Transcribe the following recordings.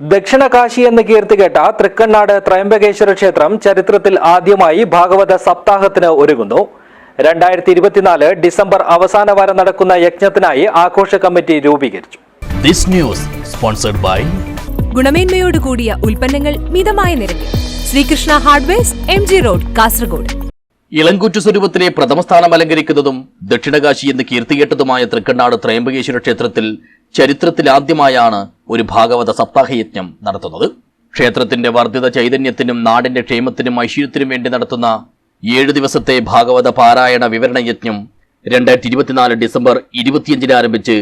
ദക്ഷിണ കാശി എന്ന് കീർത്തികേട്ട തൃക്കണ്ണാട് ത്രയംബകേശ്വര ക്ഷേത്രം ചരിത്രത്തിൽ ആദ്യമായി ഭാഗവത സപ്താഹത്തിന് ഒരുങ്ങുന്നു. രണ്ടായിരത്തി ഇരുപത്തിനാല് ഡിസംബർ അവസാന വാരം നടക്കുന്ന യജ്ഞത്തിനായി ആഘോഷ കമ്മിറ്റി രൂപീകരിച്ചു. ദിസ് ന്യൂസ് സ്പോൺസർഡ് ബൈ ഗുണമേന്മയോട് കൂടിയ ഉൽപ്പന്നങ്ങൾ മിതമായ നിരക്കിൽ. Srikrishna hardwares M G road Kasaragod. ഇളങ്കുറ്റ് സ്വരൂപത്തിലെ പ്രഥമ സ്ഥാനം അലങ്കരിക്കുന്നതും ദക്ഷിണകാശി എന്ന് കീർത്തികേട്ടതുമായ തൃക്കണ്ണാട് ത്രയംബകേശ്വര ക്ഷേത്രത്തിൽ ചരിത്രത്തിലാദ്യമായാണ് ഒരു ഭാഗവത സപ്താഹയജ്ഞം നടത്തുന്നത്. ക്ഷേത്രത്തിന്റെ വർദ്ധിത ചൈതന്യത്തിനും നാടിന്റെ ക്ഷേമത്തിനും ഐശ്വര്യത്തിനും വേണ്ടി നടത്തുന്ന ഏഴ് ദിവസത്തെ ഭാഗവത പാരായണ വിവരണ യജ്ഞം രണ്ടായിരത്തി ഇരുപത്തിനാല് ഡിസംബർ ഇരുപത്തിയഞ്ചിന് ആരംഭിച്ച്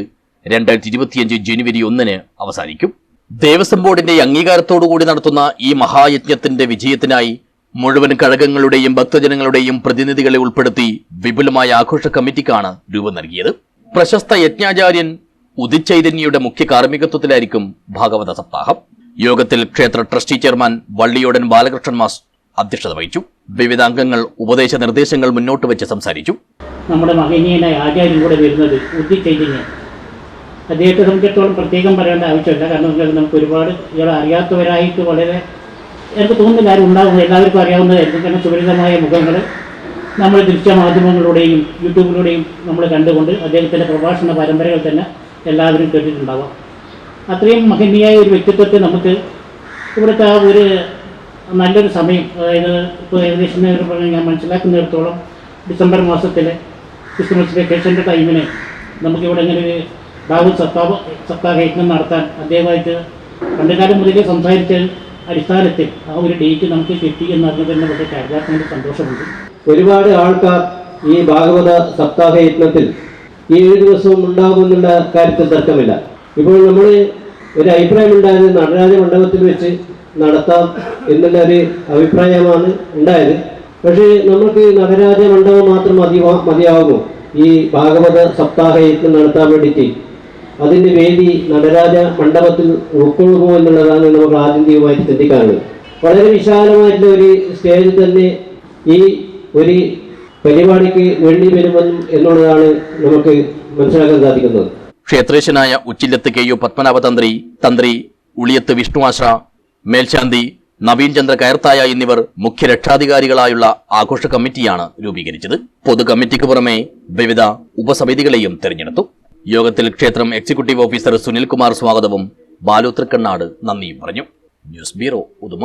രണ്ടായിരത്തി ഇരുപത്തിയഞ്ച് ജനുവരി ഒന്നിന് അവസാനിക്കും. ദേവസ്വം ബോർഡിന്റെ അംഗീകാരത്തോടുകൂടി നടത്തുന്ന ഈ മഹായജ്ഞത്തിന്റെ വിജയത്തിനായി മുഴുവൻ കഴകങ്ങളുടെയും ഭക്തജനങ്ങളുടെയും പ്രതിനിധികളെ ഉൾപ്പെടുത്തി വിപുലമായ ആഘോഷ കമ്മിറ്റിക്കാണ് രൂപം നൽകിയത്. പ്രശസ്ത യജ്ഞാചാര്യൻ ഉദിത് ചൈതന്യയുടെ മുഖ്യ കാർമ്മികത്വത്തിലായിരിക്കും ഭാഗവത സപ്താഹം. യോഗത്തിൽ ക്ഷേത്ര ട്രസ്റ്റി ചെയർമാൻ വള്ളിയോടൻ ബാലകൃഷ്ണൻ മാസ് അധ്യക്ഷത വഹിച്ചു. വിവിധ അംഗങ്ങൾ ഉപദേശ നിർദ്ദേശങ്ങൾ മുന്നോട്ട് വെച്ച് സംസാരിച്ചു. നമ്മുടെ മഹനീയനായ ആചാര്യൻ കൂടെ വരുന്നത് ബുദ്ധി ചൈതന്യം അദ്ദേഹത്തെ സംബന്ധിച്ചിടത്തോളം പ്രത്യേകം പറയേണ്ട ആവശ്യമില്ല. കാരണം നമുക്ക് ഒരുപാട് ഇയാൾ അറിയാത്തവരായിട്ട് വളരെ എനിക്ക് തോന്നുന്നില്ല ആരും ഉണ്ടാകുന്നത് എല്ലാവർക്കും അറിയാവുന്നതായിരിക്കും കാരണം സുപരിതമായ മുഖങ്ങൾ നമ്മൾ ദൃശ്യ മാധ്യമങ്ങളിലൂടെയും യൂട്യൂബിലൂടെയും നമ്മൾ കണ്ടുകൊണ്ട് അദ്ദേഹത്തിന്റെ പ്രഭാഷണ പരമ്പരകൾ തന്നെ എല്ലാവരും കേട്ടിട്ടുണ്ടാവാം. അത്രയും മഹനീയായ ഒരു വ്യക്തിത്വത്തെ നമുക്ക് ഇവിടുത്തെ ആ ഒരു നല്ലൊരു സമയം അതായത് ഇപ്പോൾ ഏകദേശം ഞാൻ മനസ്സിലാക്കുന്നിടത്തോളം ഡിസംബർ മാസത്തിലെ ക്രിസ്മസ് വെക്കേഷന്റെ ടൈമിന് നമുക്കിവിടെ ഇങ്ങനെ ഒരു ദാവു സത്താവ് സത്താ യജ്ഞം നടത്താൻ അദ്ദേഹമായിട്ട് പണ്ടുകാലം മുതലേ സംസാരിച്ച അടിസ്ഥാനത്തിൽ ആ ഒരു ഡേറ്റ് നമുക്ക് കിട്ടി എന്ന് അറിഞ്ഞതിന് വളരെ കാര്യത്തിന് സന്തോഷമുണ്ട്. ഒരുപാട് ആൾക്കാർ ഈ ഭാഗവത സപ്താഹ യജ്ഞത്തിൽ ഈ ഏഴ് ദിവസവും ഉണ്ടാകുമെന്നുള്ള കാര്യത്തിൽ തർക്കമില്ല. ഇപ്പോൾ നമ്മൾ ഒരു അഭിപ്രായം ഉണ്ടായത് നടരാജ മണ്ഡപത്തിൽ വെച്ച് നടത്താം എന്നുള്ള ഒരു അഭിപ്രായമാണ് ഉണ്ടായത്. പക്ഷേ നമുക്ക് നടരാജ മണ്ഡപം മാത്രം മതി മതിയാകുമോ ഈ ഭാഗവത സപ്താഹ യജ്ഞം നടത്താൻ വേണ്ടിയിട്ട്. അതിന്റെ വേദി നടരാജ മണ്ഡപത്തിൽ ഉൾക്കൊള്ളുമോ എന്നുള്ളതാണ് നമുക്ക് ആത്യന്തികമായിട്ട് ചിന്തിക്കാനുള്ളത്. വളരെ വിശാലമായിട്ടുള്ള ഒരു സ്റ്റേജിൽ തന്നെ ഈ ഒരു പരിപാടിക്ക് വേണ്ടി വരുമെന്നും എന്നുള്ളതാണ് നമുക്ക് മനസ്സിലാക്കാൻ സാധിക്കുന്നത്. ക്ഷേത്രേശനായ ഉച്ചില്ലത്ത് കെ യു പത്മനാഭ തന്ത്രി തന്ത്രി ഉളിയത്ത് വിഷ്ണുവാശ്ര മേൽശാന്തി നവീൻ ചന്ദ്ര കയർത്തായ എന്നിവർ മുഖ്യ രക്ഷാധികാരികളായുള്ള ആഘോഷ കമ്മിറ്റിയാണ് രൂപീകരിച്ചത്. പൊതു കമ്മിറ്റിക്ക് പുറമെ വിവിധ ഉപസമിതികളെയും തെരഞ്ഞെടുത്തു. യോഗത്തിൽ ക്ഷേത്രം എക്സിക്യൂട്ടീവ് ഓഫീസർ സുനിൽകുമാർ സ്വാഗതവും ബാലു തൃക്കണ്ണാട് നന്ദിയും പറഞ്ഞു. News bureau Uduma.